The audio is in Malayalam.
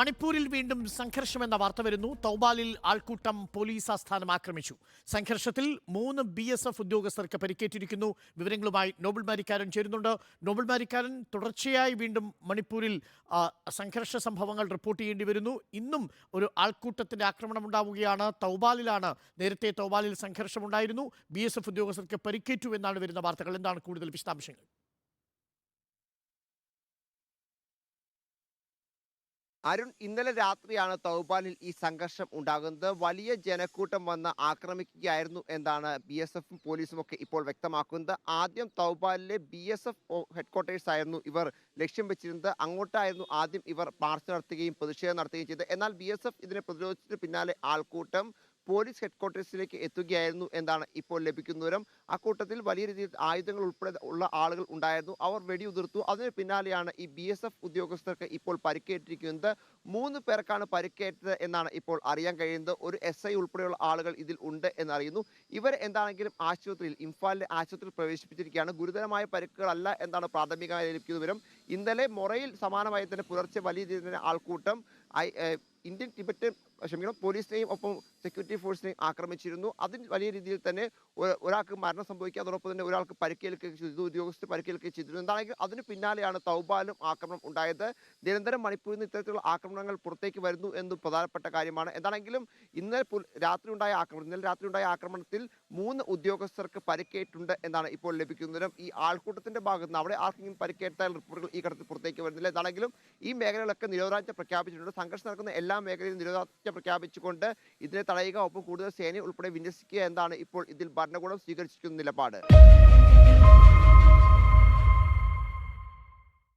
മണിപ്പൂരിൽ വീണ്ടും സംഘർഷമെന്ന വാർത്ത വരുന്നു. തൗബാലിൽ ആൾക്കൂട്ടം പോലീസ് ആസ്ഥാനം ആക്രമിച്ചു. സംഘർഷത്തിൽ മൂന്ന് ബി എസ് എഫ് ഉദ്യോഗസ്ഥർക്ക് പരിക്കേറ്റിരിക്കുന്നു. വിവരങ്ങളുമായി നോബൽ മാരിക്കാരൻ ചേരുന്നുണ്ട്. നോബൽ മാരിക്കാരൻ തുടർച്ചയായി വീണ്ടും മണിപ്പൂരിൽ സംഘർഷ സംഭവങ്ങൾ റിപ്പോർട്ട് ചെയ്യേണ്ടി വരുന്നു. ഇന്നും ഒരു ആൾക്കൂട്ടത്തിന്റെ ആക്രമണം ഉണ്ടാവുകയാണ്. തൗബാലിലാണ് നേരത്തെ തൗബാലിൽ സംഘർഷമുണ്ടായിരുന്നു. ബി എസ് എഫ് ഉദ്യോഗസ്ഥർക്ക് പരിക്കേറ്റു എന്നാണ് വരുന്ന വാർത്തകൾ. എന്താണ് കൂടുതൽ വിശദാംശങ്ങൾ? അരുൺ ഇന്നലെ രാത്രിയാണ് തൗബാലിൽ ഈ സംഘർഷം ഉണ്ടാകുന്നത്. വലിയ ജനക്കൂട്ടം വന്ന് ആക്രമിക്കുകയായിരുന്നു എന്നാണ് ബി എസ് എഫും പോലീസും ഒക്കെ ഇപ്പോൾ വ്യക്തമാക്കുന്നത്. ആദ്യം തൗബാലിലെ ബി എസ് എഫ് ഹെഡ്ക്വാർട്ടേഴ്സ് ആയിരുന്നു ഇവർ ലക്ഷ്യം വെച്ചിരുന്നത്. അങ്ങോട്ടായിരുന്നു ആദ്യം ഇവർ മാർച്ച് നടത്തുകയും പ്രതിഷേധം നടത്തുകയും ചെയ്തത്. എന്നാൽ ബി എസ് എഫ് ഇതിനെ പ്രതിരോധിച്ചതിന് പിന്നാലെ ആൾക്കൂട്ടം പോലീസ് ഹെഡ്ക്വാർട്ടേഴ്സിലേക്ക് എത്തുകയായിരുന്നു എന്നാണ് ഇപ്പോൾ ലഭിക്കുന്ന വിവരം. അക്കൂട്ടത്തിൽ വലിയ രീതിയിൽ ആയുധങ്ങൾ ഉൾപ്പെടെ ഉള്ള ആളുകൾ ഉണ്ടായിരുന്നു. അവർ വെടിയുതിർത്തു. അതിന് പിന്നാലെയാണ് ഈ ബി ഉദ്യോഗസ്ഥർക്ക് ഇപ്പോൾ പരിക്കേറ്റിരിക്കുന്നത്. മൂന്ന് പേർക്കാണ് പരിക്കേറ്റത് എന്നാണ് ഇപ്പോൾ അറിയാൻ കഴിയുന്നത്. ഒരു എസ് ഐ ഉൾപ്പെടെയുള്ള ആളുകൾ ഇതിൽ ഉണ്ട് എന്നറിയുന്നു ഇവർ എന്താണെങ്കിലും ആശുപത്രിയിൽ ഇംഫാലിലെ ആശുപത്രിയിൽ പ്രവേശിപ്പിച്ചിരിക്കുകയാണ്. ഗുരുതരമായ പരിക്കുകളല്ല എന്നാണ് പ്രാഥമികമായി ലഭിക്കുന്ന വിവരം. ഇന്നലെ മൊറയിൽ സമാനമായി തന്നെ പുലർച്ചെ വലിയ രീതിയിൽ ആൾക്കൂട്ടം ഇന്ത്യൻ ടിബറ്റൻ ക്ഷമിക്കണം പോലീസിനെയും ഒപ്പം സെക്യൂരിറ്റി ഫോഴ്സിനെയും ആക്രമിച്ചിരുന്നു. അതിന് വലിയ രീതിയിൽ തന്നെ ഒരാൾക്ക് മരണം സംഭവിക്കുക അതോടൊപ്പം തന്നെ ഒരാൾക്ക് പരിക്കേൽക്കുകയും ചെയ്തു ഉദ്യോഗസ്ഥർ പരിക്കേൽക്കുകയും ചെയ്തിരുന്നു. എന്താണെങ്കിൽ അതിന് പിന്നാലെയാണ് തൗബാലും ആക്രമണം ഉണ്ടായത്. നിരന്തരം മണിപ്പൂരിൽ നിന്ന് ഇത്തരത്തിലുള്ള ആക്രമണങ്ങൾ പുറത്തേക്ക് വരുന്നു എന്ന് പ്രധാനപ്പെട്ട കാര്യമാണ്. എന്താണെങ്കിലും ഇന്നലെ രാത്രി ഉണ്ടായ ആക്രമണം ഇന്നലെ രാത്രി ഉണ്ടായ ആക്രമണത്തിൽ മൂന്ന് ഉദ്യോഗസ്ഥർക്ക് പരിക്കേറ്റിട്ടുണ്ട് എന്നാണ് ഇപ്പോൾ ലഭിക്കുന്നതും. ഈ ആൾക്കൂട്ടത്തിന്റെ ഭാഗത്ത് നിന്ന് അവിടെ ആർക്കെങ്കിലും പരിക്കേറ്റാൽ റിപ്പോർട്ടുകൾ ഘട്ടത്തിൽ പുറത്തേക്ക് വരുന്നില്ല. എന്താണെങ്കിലും ഈ മേഖലകളൊക്കെ നിരോധനാജ്ഞ പ്രഖ്യാപിച്ചിട്ടുണ്ട്. സംഘർഷം നടക്കുന്ന എല്ലാ മേഖലയിലും നിരോധനാജ്ഞ പ്രഖ്യാപിച്ചുകൊണ്ട് ഇതിനെ തടയുക ഒപ്പം കൂടുതൽ സേനയെ ഉൾപ്പെടെ വിന്യസിക്കുക എന്നാണ് ഇപ്പോൾ ഇതിൽ ഭരണകൂടം സ്വീകരിച്ചിരിക്കുന്ന നിലപാട്.